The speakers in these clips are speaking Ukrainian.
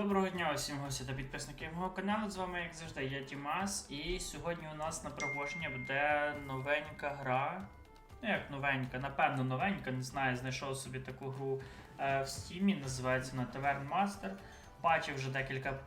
Доброго дня усім гості та підписників мого каналу. З вами, як завжди, я Дімас. І сьогодні у нас на проходження буде новенька гра. Ну, як новенька, напевно, новенька, не знаю, знайшов собі таку гру е, в стімі, називається вона Tavern Master. Бачив вже декілька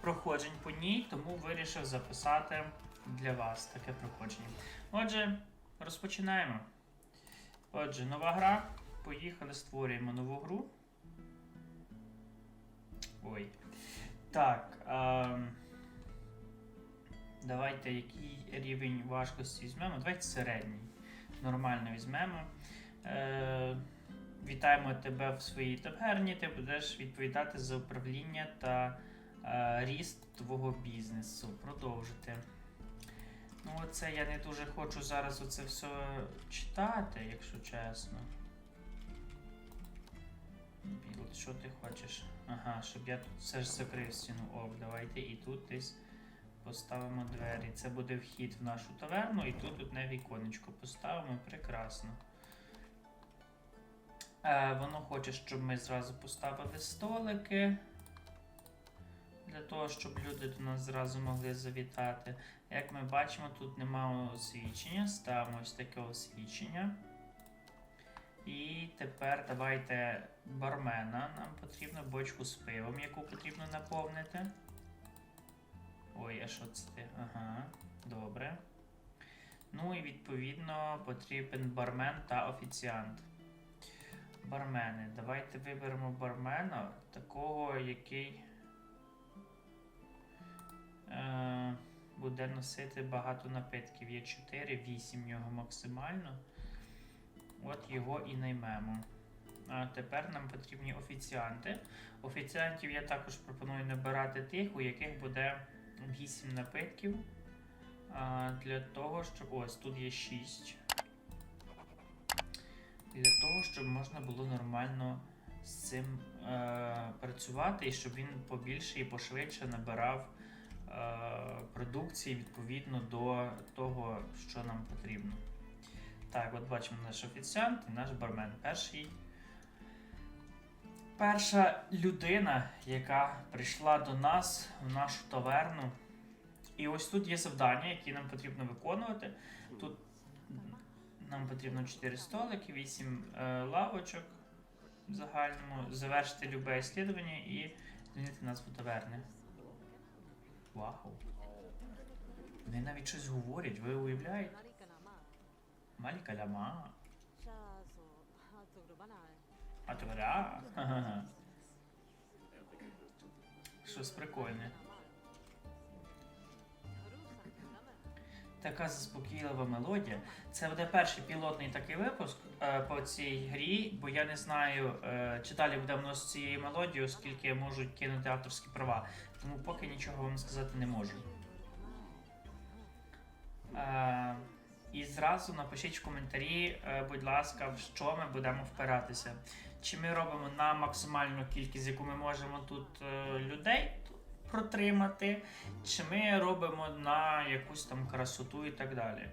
проходжень по ній, тому вирішив записати для вас таке проходження. Отже, розпочинаємо. Отже, нова гра. Поїхали, створюємо нову гру. Так. ем, Давайте який рівень важкості візьмемо? Давайте середній. Нормально візьмемо. Е, Вітаємо тебе в своїй таверні. Ти будеш відповідати за управління та е, ріст твого бізнесу. Продовжити. Ну, оце я не дуже хочу зараз оце все читати, якщо чесно. Білд, що ти хочеш? Ага, щоб я тут все ж закрив стіну. Ок, давайте і тут десь поставимо двері. Це буде вхід в нашу таверну, і тут одне віконечко поставимо. Прекрасно. Е, воно хоче, щоб ми зразу поставили столики. Для того, щоб люди до нас зразу могли завітати. Як ми бачимо, тут немає освічення. Ставимо ось таке освічення. І тепер давайте бармена. Нам потрібно бочку з пивом, яку потрібно наповнити. Ой, а що це ти? Ага, добре. Ну і відповідно потрібен бармен та офіціант. Бармени. Давайте виберемо бармена, такого, який е, буде носити багато напитків. Є 4, 8 в нього максимально. От його і наймемо. А тепер нам потрібні офіціанти. Офіціантів я також пропоную набирати тих, у яких буде 8 напитків. А, для того, щоб. Ось тут є 6. Для того, щоб можна було нормально з цим е, працювати і щоб він побільше і пошвидше набирав е, продукції відповідно до того, що нам потрібно. Так, от бачимо наш офіціант і наш бармен. Перший. Перша людина, яка прийшла до нас в нашу таверну. І ось тут є завдання, які нам потрібно виконувати. Тут нам потрібно 4 столики, 8 е, лавочок в загальному, завершити любе розслідування і змінити назву таверни. Вау! Вони навіть щось говорять, ви уявляєте? مالك А Атора. Ага. Щось прикольне. Така заспокійлива мелодія. Це буде перший пілотний такий випуск е, по цій грі, бо я не знаю, е, чи далі буде будемо з цією мелодією, оскільки можуть кинути авторські права. Тому поки нічого вам сказати не можу. Е, і зразу напишіть в коментарі, е, будь ласка, в що ми будемо впиратися. Чи ми робимо на максимальну кількість, яку ми можемо тут е, людей протримати, чи ми робимо на якусь там красоту і так далі.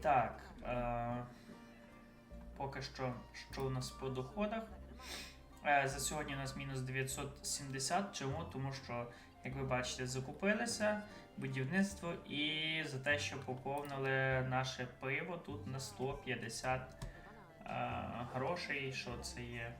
Так. Е, поки що, що у нас по доходах. Е, за сьогодні у нас мінус 970. Чому? Тому що, як ви бачите, закупилися будівництво і за те, що поповнили наше пиво тут на 150 е, грошей. Що це є?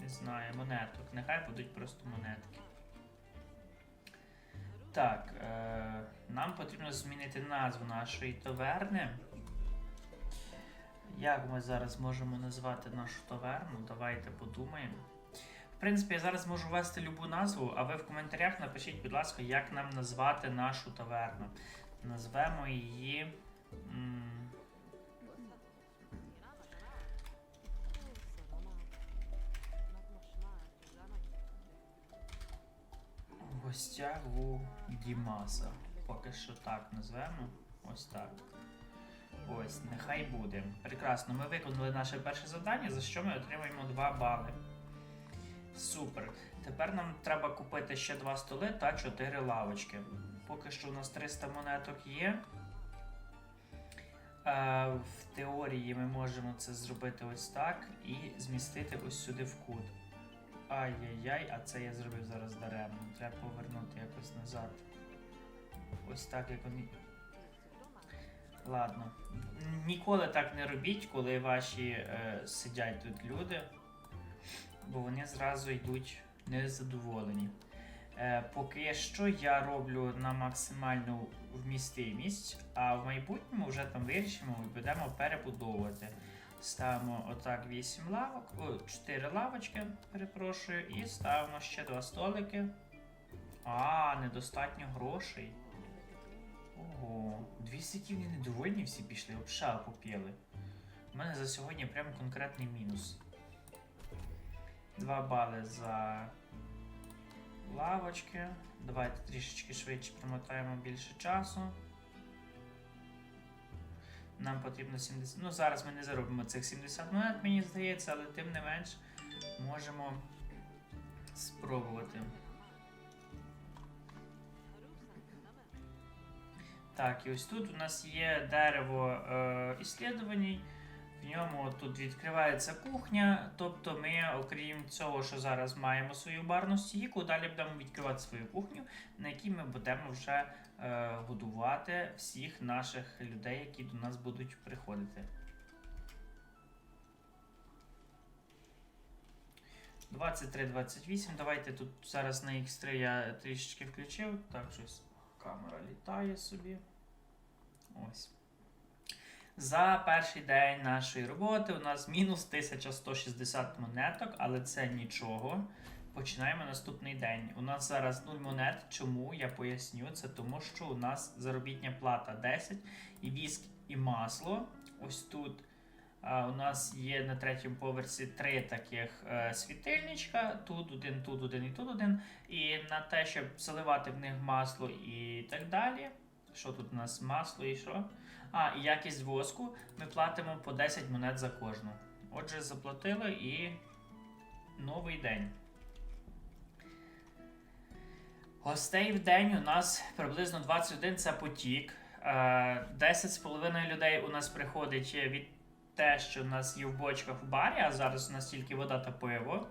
Не знаю, монеток. Нехай будуть просто монетки. Так, е, нам потрібно змінити назву нашої таверни. Як ми зараз можемо назвати нашу таверну? Давайте подумаємо. Принципі, я зараз можу ввести любу назву, а ви в коментарях напишіть, будь ласка, як нам назвати нашу таверну. Назвемо її. м, гостях Дімаса. Поки що так назвемо. Ось так. Ось, нехай буде. Прекрасно, ми виконали наше перше завдання, за що ми отримаємо 2 бали. Супер. Тепер нам треба купити ще 2 столи та 4 лавочки. Поки що у нас 300 монеток є. Е, в теорії ми можемо це зробити ось так і змістити ось сюди в кут. Ай-яй-яй, а це я зробив зараз даремно. Треба повернути якось назад. Ось так, як вони. Ладно. Ніколи так не робіть, коли ваші е, сидять тут люди, бо вони зразу йдуть незадоволені. Е, поки що я роблю на максимальну вмістимість, а в майбутньому вже там вирішимо і будемо перебудовувати. Ставимо отак 8 лавок, о, 4 лавочки, перепрошую, і ставимо ще два столики. А, недостатньо грошей. Ого, 200 ківні недовольні всі пішли, обша попіли. У мене за сьогодні прям конкретний мінус. 2 бали за лавочки. Давайте трішечки швидше промотаємо більше часу. Нам потрібно 70. Ну, зараз ми не заробимо цих 70 монет, мені здається, але тим не менш можемо спробувати. Так, і ось тут у нас є дерево е, іслідувань. В ньому тут відкривається кухня. Тобто ми, окрім цього, що зараз маємо свою барну стійку, далі будемо відкривати свою кухню, на якій ми будемо вже е, годувати всіх наших людей, які до нас будуть приходити. 23-28. Давайте тут зараз на X3 я трішечки включив. Так, щось камера літає собі. Ось. За перший день нашої роботи у нас мінус 1160 монеток, але це нічого. Починаємо наступний день. У нас зараз 0 монет. Чому? Я поясню. Це тому, що у нас заробітня плата 10 і віск і масло. Ось тут а, у нас є на третьому поверсі три таких е, світильничка. Тут один, тут один і тут один. І на те, щоб заливати в них масло і так далі. Що тут у нас масло і що? А, і якість воску ми платимо по 10 монет за кожну. Отже, заплатили і новий день. Гостей в день у нас приблизно 21 це потік. Е, 10,5 людей у нас приходить від те, що у нас є в бочках в барі, а зараз у нас тільки вода та пиво.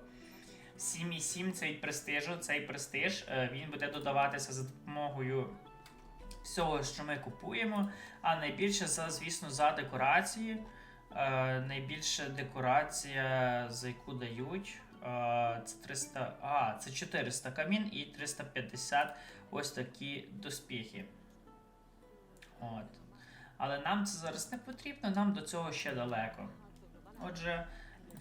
7,7 це престижу. Цей престиж е, він буде додаватися за допомогою всього, що ми купуємо. А найбільше за, звісно, за декорації. Е, найбільша декорація, за яку дають. е, Це 300. А, це 400 камін і 350 ось такі доспіхи. От. Але нам це зараз не потрібно, нам до цього ще далеко. Отже,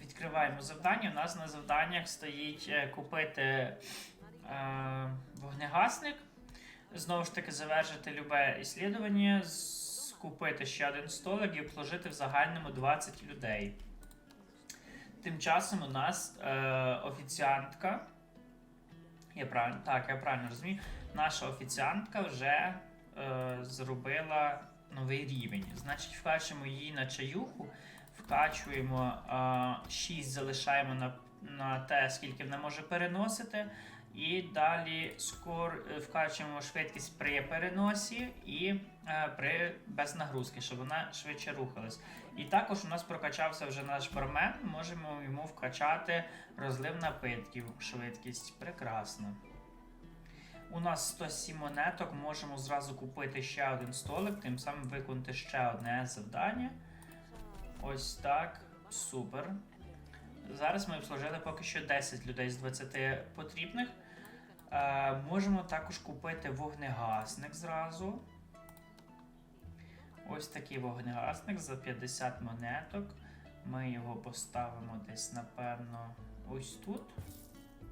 відкриваємо завдання. У нас на завданнях стоїть е, купити е, вогнегасник. Знову ж таки, завершити любе іслідування, з- купити ще один столик і обслужити в загальному 20 людей. Тим часом у нас е, офіціантка. Я правильно, так, я правильно розумію. Наша офіціантка вже е, зробила новий рівень. Значить, вкачуємо її на чаюху, вкачуємо е, 6, залишаємо на, на те, скільки вона може переносити. І далі скор е, вкачуємо швидкість при переносі і е, при без нагрузки, щоб вона швидше рухалась. І також у нас прокачався вже наш бармен. Можемо йому вкачати розлив напитків, швидкість. Прекрасно. У нас 107 монеток, можемо зразу купити ще один столик, тим самим виконати ще одне завдання. Ось так. Супер. Зараз ми обслужили поки що 10 людей з 20 потрібних. Е, можемо також купити вогнегасник зразу. Ось такий вогнегасник за 50 монеток. Ми його поставимо десь, напевно, ось тут.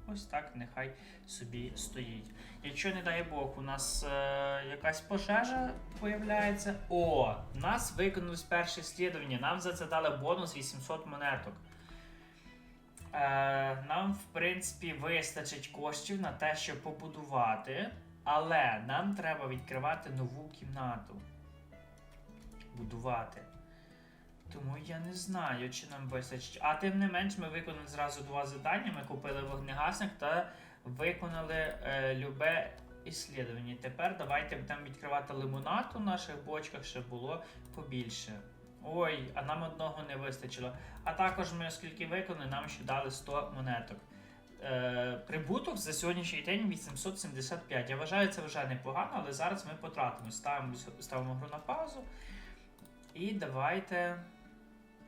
Ось так, нехай собі стоїть. Якщо, не дай Бог, у нас е, якась пожежа появляється. О, нас виконалось перше слідування. Нам за це дали бонус 800 монеток. Е, нам, в принципі, вистачить коштів на те, щоб побудувати, але нам треба відкривати нову кімнату. Будувати. Тому я не знаю, чи нам вистачить. А тим не менш, ми виконали зразу два завдання. Ми купили вогнегасник та виконали е, любе іслідування. Тепер давайте будемо відкривати лимонад у наших бочках, щоб було побільше. Ой, а нам одного не вистачило. А також ми, оскільки виконали, нам ще дали 100 монеток. Е, прибуток за сьогоднішній день 875. Я вважаю, це вже непогано, але зараз ми потратимо. Ставимо, ставимо гру на паузу. І давайте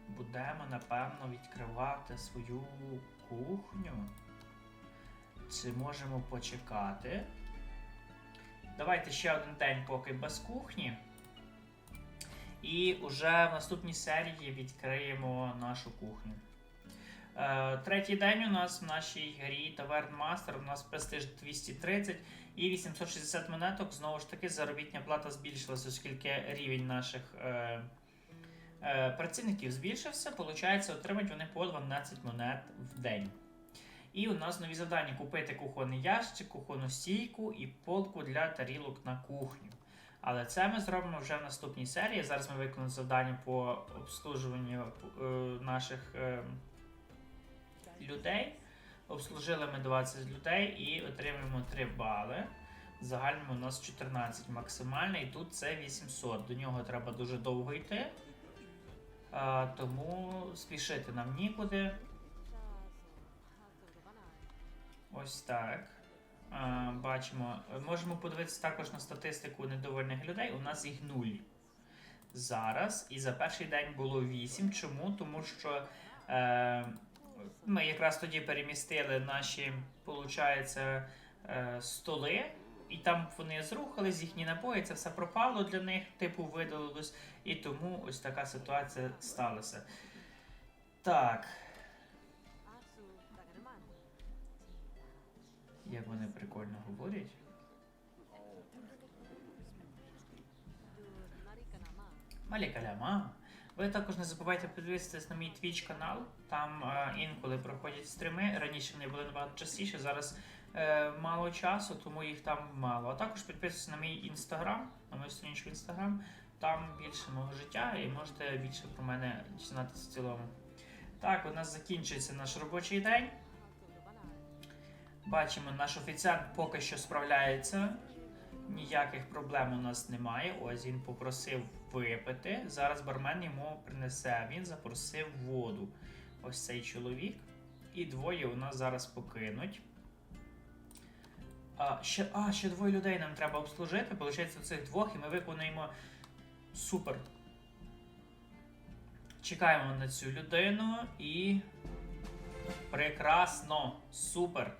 будемо, напевно, відкривати свою кухню. Чи можемо почекати? Давайте ще один день поки без кухні. І вже в наступній серії відкриємо нашу кухню. Е, третій день у нас в нашій грі Tavern Master. У нас престиж 230 і 860 монеток. Знову ж таки, заробітня плата збільшилася, оскільки рівень наших е, е, працівників збільшився. Получається, отримати вони по 12 монет в день. І у нас нові завдання: купити кухонний ящик, кухонну стійку і полку для тарілок на кухню. Але це ми зробимо вже в наступній серії. Зараз ми виконуємо завдання по обслужуванню е, наших е, людей. Обслужили ми 20 людей і отримуємо 3 бали. В у нас 14 максимальний, тут це 800. До нього треба дуже довго йти. Тому спішити нам нікуди. Ось так. Бачимо. Можемо подивитися також на статистику недовольних людей. У нас їх нуль. Зараз. І за перший день було 8. Чому? Тому що е, ми якраз тоді перемістили наші, виходить, е, столи. І там вони зрухались, їхні напої, це все пропало для них, типу видалилось. І тому ось така ситуація сталася. Так, як вони прикольно говорять. Малікаляма. Ви також не забувайте підписуватись на мій Twitch канал. Там е, інколи проходять стріми. Раніше вони були набагато частіше, зараз е, мало часу, тому їх там мало. А також підписуйтесь на мій інстаграм, на мою сторінку інстаграм. Там більше мого життя і можете більше про мене дізнатися в цілому. Так, у нас закінчується наш робочий день. Бачимо, наш офіціант поки що справляється. Ніяких проблем у нас немає. Ось він попросив випити. Зараз бармен йому принесе. Він запросив воду. Ось цей чоловік. І двоє у нас зараз покинуть. А, ще, а, ще двоє людей нам треба обслужити. Получається, цих двох, і ми виконуємо супер. Чекаємо на цю людину і. Прекрасно! Супер!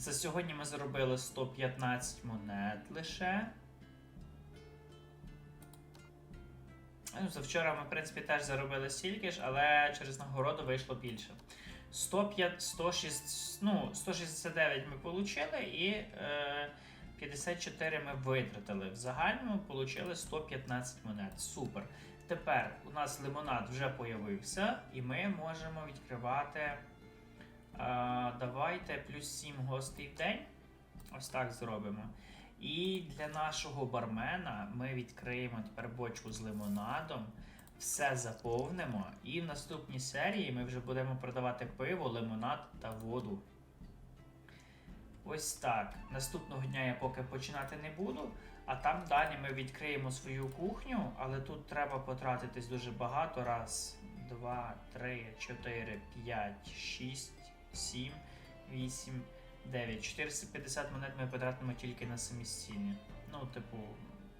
За сьогодні ми заробили 115 монет лише. Ну, за вчора ми, в принципі, теж заробили стільки ж, але через нагороду вийшло більше. 105, 106, ну, 169 ми отримали і е, 54 ми витратили. В загальному отримали 115 монет. Супер. Тепер у нас лимонад вже появився, і ми можемо відкривати. Давайте плюс 7 гостей в день. Ось так зробимо. І для нашого бармена ми відкриємо тепер бочку з лимонадом, все заповнимо. І в наступній серії ми вже будемо продавати пиво, лимонад та воду. Ось так. Наступного дня я поки починати не буду. А там далі ми відкриємо свою кухню, але тут треба потратитись дуже багато. Раз, два, три, чотири, п'ять, шість. 7, 8, 9. 450 монет ми потратимо тільки на самі стіни. Ну, типу,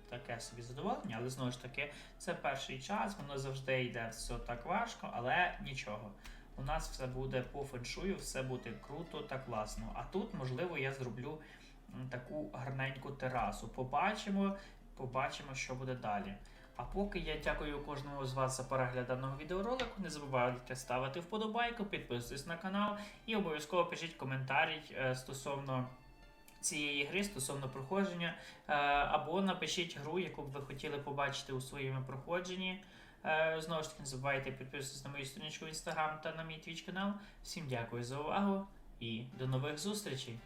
таке собі задоволення, але знову ж таки, це перший час, воно завжди йде все так важко, але нічого. У нас все буде по феншую, все буде круто та класно. А тут, можливо, я зроблю таку гарненьку терасу. Побачимо, побачимо, що буде далі. А поки я дякую кожному з вас за перегляд даного відеоролику. Не забувайте ставити вподобайку, підписуйтесь на канал і обов'язково пишіть коментарі е, стосовно цієї гри, стосовно проходження. Е, або напишіть гру, яку б ви хотіли побачити у своєму проходженні. Е, Знову ж таки, не забувайте підписуватися на мою сторінку в інстаграм та на мій твіч канал. Всім дякую за увагу і до нових зустрічей!